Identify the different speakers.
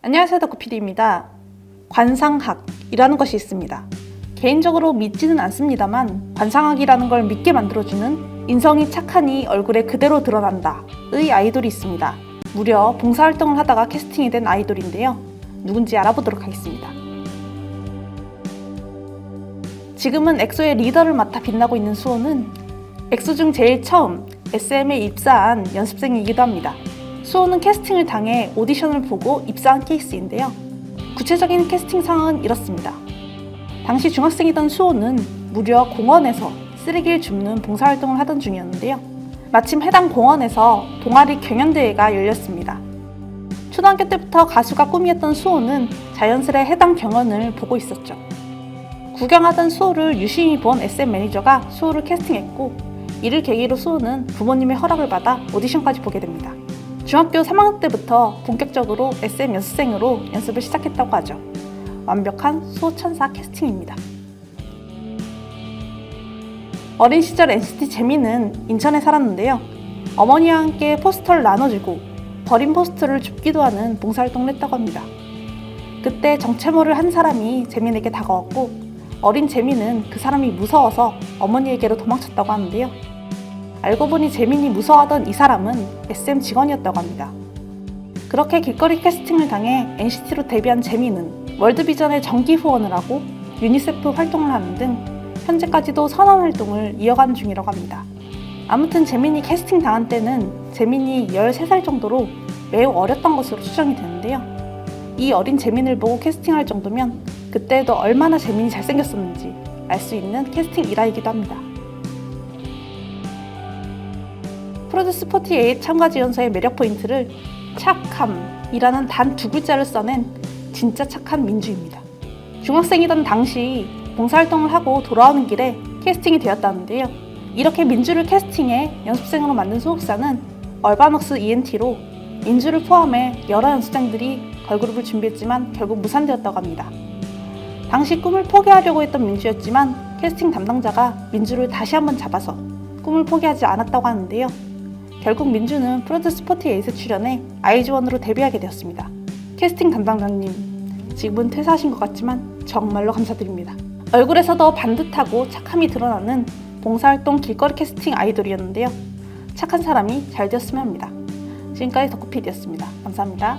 Speaker 1: 안녕하세요 덕후PD입니다. 관상학이라는 것이 있습니다. 개인적으로 믿지는 않습니다만 관상학이라는 걸 믿게 만들어주는 인성이 착하니 얼굴에 그대로 드러난다의 아이돌이 있습니다. 무려 봉사활동을 하다가 캐스팅이 된 아이돌인데요. 누군지 알아보도록 하겠습니다. 지금은 엑소의 리더를 맡아 빛나고 있는 수호는 엑소 중 제일 처음 SM에 입사한 연습생이기도 합니다. 수호는 캐스팅을 당해 오디션을 보고 입사한 케이스인데요. 구체적인 캐스팅 상황은 이렇습니다. 당시 중학생이던 수호는 무려 공원에서 쓰레기를 줍는 봉사활동을 하던 중이었는데요. 마침 해당 공원에서 동아리 경연대회가 열렸습니다. 초등학교 때부터 가수가 꿈이었던 수호는 자연스레 해당 경연을 보고 있었죠. 구경하던 수호를 유심히 본 SM 매니저가 수호를 캐스팅했고 이를 계기로 수호는 부모님의 허락을 받아 오디션까지 보게 됩니다. 중학교 3학년 때부터 본격적으로 SM 연습생으로 연습을 시작했다고 하죠. 완벽한 수호 천사 캐스팅입니다. 어린 시절 NCT 재민은 인천에 살았는데요. 어머니와 함께 포스터를 나눠주고 버린 포스터를 줍기도 하는 봉사활동을 했다고 합니다. 그때 정체모를 한 사람이 재민에게 다가왔고 어린 재민은 그 사람이 무서워서 어머니에게로 도망쳤다고 하는데요. 알고 보니 재민이 무서워하던 이 사람은 SM 직원이었다고 합니다. 그렇게 길거리 캐스팅을 당해 NCT로 데뷔한 재민은 월드비전의 정기 후원을 하고 유니세프 활동을 하는 등 현재까지도 선한 활동을 이어가는 중이라고 합니다. 아무튼 재민이 캐스팅 당한 때는 재민이 13살 정도로 매우 어렸던 것으로 추정이 되는데요. 이 어린 재민을 보고 캐스팅할 정도면 그때도 얼마나 재민이 잘생겼었는지 알 수 있는 캐스팅 일화이기도 합니다. 프로듀스 48 참가 지원서의 매력 포인트를 착함이라는 단 두 글자를 써낸 진짜 착한 민주입니다. 중학생이던 당시 봉사활동을 하고 돌아오는 길에 캐스팅이 되었다는데요. 이렇게 민주를 캐스팅해 연습생으로 만든 소속사는 얼바녹스 ENT로 민주를 포함해 여러 연습생들이 걸그룹을 준비했지만 결국 무산되었다고 합니다. 당시 꿈을 포기하려고 했던 민주였지만 캐스팅 담당자가 민주를 다시 한번 잡아서 꿈을 포기하지 않았다고 하는데요. 결국 민주는 프로듀스 48에 출연해 아이즈원으로 데뷔하게 되었습니다. 캐스팅 담당자님, 지금은 퇴사하신 것 같지만 정말로 감사드립니다. 얼굴에서도 반듯하고 착함이 드러나는 봉사활동 길거리 캐스팅 아이돌이었는데요. 착한 사람이 잘 되었으면 합니다. 지금까지 덕후피디였습니다. 감사합니다.